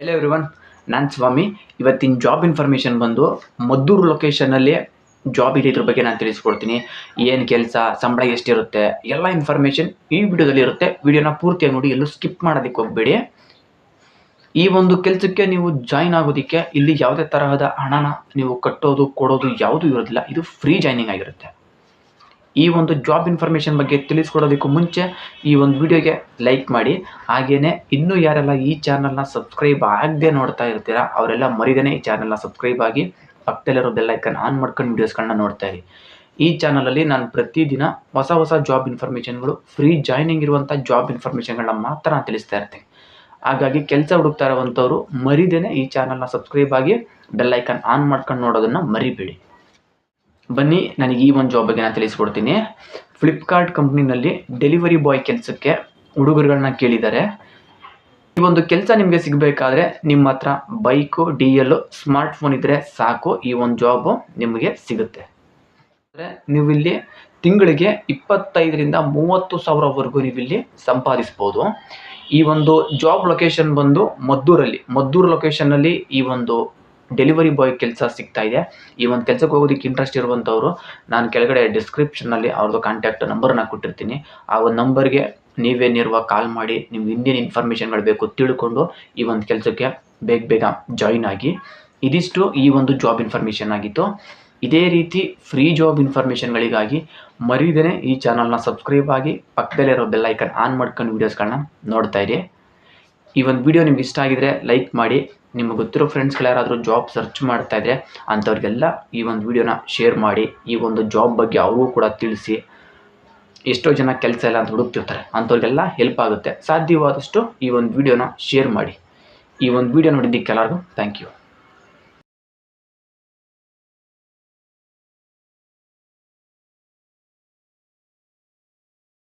Hello everyone ನಾನು ಸ್ವಾಮಿ. ಇವತ್ತಿನ job information ಬಂದು ಮದ್ದೂರು ಲೊಕೇಶನಲ್ಲಿ ಜಾಬ್ ಇದೆ ಬಗ್ಗೆ ನಾನು ತಿಳಿಸ್ಕೊಡ್ತೀನಿ. ಏನು ಕೆಲಸ, ಸಂಬಳ ಎಷ್ಟಿರುತ್ತೆ, ಎಲ್ಲ ಇನ್ಫಾರ್ಮೇಷನ್ ಈ ವಿಡಿಯೋದಲ್ಲಿ ಇರುತ್ತೆ. ವಿಡಿಯೋನ ಪೂರ್ತಿಯಾಗಿ ನೋಡಿ, ಎಲ್ಲೂ ಸ್ಕಿಪ್ ಮಾಡೋದಕ್ಕೆ ಹೋಗಬೇಡಿ. ಈ ಒಂದು ಕೆಲಸಕ್ಕೆ ನೀವು ಜಾಯಿನ್ ಆಗೋದಕ್ಕೆ ಇಲ್ಲಿ ಯಾವುದೇ ತರಹದ ಹಣನ ನೀವು ಕಟ್ಟೋದು, ಕೊಡೋದು ಯಾವುದೂ ಇರೋದಿಲ್ಲ. ಇದು ಫ್ರೀ ಜಾಯ್ನಿಂಗ್ ಆಗಿರುತ್ತೆ. ಈ ಒಂದು ಜಾಬ್ ಇನ್ಫಾರ್ಮೇಷನ್ ಬಗ್ಗೆ ತಿಳಿಸ್ಕೊಡೋದಕ್ಕೂ ಮುಂಚೆ ಈ ಒಂದು ವಿಡಿಯೋಗೆ ಲೈಕ್ ಮಾಡಿ. ಹಾಗೆಯೇ ಇನ್ನೂ ಯಾರೆಲ್ಲ ಈ ಚಾನಲ್ನ ಸಬ್ಸ್ಕ್ರೈಬ್ ಆಗದೆ ನೋಡ್ತಾ ಇರ್ತೀರಾ, ಅವರೆಲ್ಲ ಮರಿದೇನೆ ಈ ಚಾನಲ್ನ ಸಬ್ಸ್ಕ್ರೈಬ್ ಆಗಿ ಪಕ್ಕದಲ್ಲಿರೋ ಬೆಲ್ಲೈಕನ್ ಆನ್ ಮಾಡ್ಕೊಂಡು ವೀಡಿಯೋಸ್ಗಳನ್ನ ನೋಡ್ತಾ ಇರಿ. ಈ ಚಾನಲಲ್ಲಿ ನಾನು ಪ್ರತಿದಿನ ಹೊಸ ಹೊಸ ಜಾಬ್ ಇನ್ಫಾರ್ಮೇಷನ್ಗಳು ಫ್ರೀ ಜಾಯ್ನಿಂಗ್ ಇರುವಂಥ ಜಾಬ್ ಇನ್ಫಾರ್ಮೇಷನ್ಗಳನ್ನ ಮಾತ್ರ ನಾನು ತಿಳಿಸ್ತಾ ಇರ್ತೀನಿ. ಹಾಗಾಗಿ ಕೆಲಸ ಹುಡುಕ್ತಾ ಇರುವಂಥವ್ರು ಮರಿದೇನೆ ಈ ಚಾನಲ್ನ ಸಬ್ಸ್ಕ್ರೈಬ್ ಆಗಿ ಬೆಲ್ಲೈಕನ್ ಆನ್ ಮಾಡ್ಕೊಂಡು ನೋಡೋದನ್ನು ಮರಿಬೇಡಿ. ಬನ್ನಿ, ನನಗೆ ಈ ಒಂದು ಜಾಬ್ ಬಗ್ಗೆ ನಾನು ತಿಳಿಸ್ಕೊಡ್ತೀನಿ. ಫ್ಲಿಪ್ಕಾರ್ಟ್ ಕಂಪ್ನಿನಲ್ಲಿ ಡೆಲಿವರಿ ಬಾಯ್ ಕೆಲಸಕ್ಕೆ ಹುಡುಗರುಗಳನ್ನ ಕೇಳಿದ್ದಾರೆ. ಈ ಒಂದು ಕೆಲಸ ನಿಮಗೆ ಸಿಗಬೇಕಾದ್ರೆ ನಿಮ್ಮ ಹತ್ರ bike D L smart phone ಇದ್ದರೆ ಸಾಕು, ಈ ಒಂದು ಜಾಬು ನಿಮಗೆ ಸಿಗುತ್ತೆ. ಅಂದರೆ ನೀವಿಲ್ಲಿ ತಿಂಗಳಿಗೆ ಇಪ್ಪತ್ತೈದರಿಂದ ಮೂವತ್ತು ಸಾವಿರವರೆಗೂ ನೀವಿಲ್ಲಿ ಸಂಪಾದಿಸ್ಬೋದು. ಈ ಒಂದು ಜಾಬ್ ಲೊಕೇಶನ್ ಬಂದು ಮದ್ದೂರಲ್ಲಿ, ಮದ್ದೂರು ಲೊಕೇಶನ್ನಲ್ಲಿ ಈ ಒಂದು ಡೆಲಿವರಿ ಬಾಯ್ ಕೆಲಸ ಸಿಗ್ತಾ ಇದೆ. ಈ ಒಂದು ಕೆಲಸಕ್ಕೆ ಹೋಗೋದಕ್ಕೆ ಇಂಟ್ರೆಸ್ಟ್ ಇರುವಂಥವ್ರು ನಾನು ಕೆಳಗಡೆ ಡಿಸ್ಕ್ರಿಪ್ಷನಲ್ಲಿ ಅವ್ರದ್ದು ಕಾಂಟ್ಯಾಕ್ಟ್ ನಂಬರ್ನ ಕೊಟ್ಟಿರ್ತೀನಿ. ಆ ಒಂದು ನಂಬರ್ಗೆ ನೀವೇ ಕಾಲ್ ಮಾಡಿ, ನಿಮ್ಗೆ ಇಂಡಿಯನ್ ಇನ್ಫಾರ್ಮೇಷನ್ಗಳು ಬೇಕು ತಿಳ್ಕೊಂಡು ಈ ಒಂದು ಕೆಲಸಕ್ಕೆ ಬೇಗ ಬೇಗ ಜಾಯಿನ್ ಆಗಿ. ಇದಿಷ್ಟು ಈ ಒಂದು ಜಾಬ್ ಇನ್ಫಾರ್ಮೇಷನ್ ಆಗಿತ್ತು. ಇದೇ ರೀತಿ ಫ್ರೀ ಜಾಬ್ ಇನ್ಫಾರ್ಮೇಷನ್ಗಳಿಗಾಗಿ ಮರೀದೇ ಈ ಚಾನಲ್ನ ಸಬ್ಸ್ಕ್ರೈಬ್ ಆಗಿ ಪಕ್ಕದಲ್ಲಿರೋ ಬೆಲ್ಲೈಕನ್ ಆನ್ ಮಾಡ್ಕೊಂಡು ವೀಡಿಯೋಸ್ಗಳನ್ನ ನೋಡ್ತಾ ಇರಿ. ಈ ಒಂದು ವಿಡಿಯೋ ನಿಮ್ಗೆ ಇಷ್ಟ ಆಗಿದ್ರೆ ಲೈಕ್ ಮಾಡಿ ನಿಮಗೆ ಗೊತ್ತಿರೋ ಫ್ರೆಂಡ್ಸ್ಗಳು ಜಾಬ್ ಸರ್ಚ್ ಮಾಡ್ತಾ ಇದ್ರೆ ಅಂಥವ್ರಿಗೆಲ್ಲ ಈ ಒಂದು ವಿಡಿಯೋನ ಶೇರ್ ಮಾಡಿ, ಈ ಒಂದು ಜಾಬ್ ಬಗ್ಗೆ ಅವ್ರಿಗೂ ಕೂಡ ತಿಳಿಸಿ. ಎಷ್ಟೋ ಜನ ಕೆಲಸ ಇಲ್ಲ ಅಂತ ಹುಡುಕ್ತಿರ್ತಾರೆ. ಅಂಥವ್ರಿಗೆಲ್ಲ ಹೆಲ್ಪ್ ಆಗುತ್ತೆ. ಸಾಧ್ಯವಾದಷ್ಟು ಈ ಒಂದು ವಿಡಿಯೋನ ಶೇರ್ ಮಾಡಿ. ಈ ಒಂದು ವಿಡಿಯೋ ನೋಡಿದ್ದಕ್ಕೆ ಎಲ್ಲರಿಗೂ ಥ್ಯಾಂಕ್ ಯು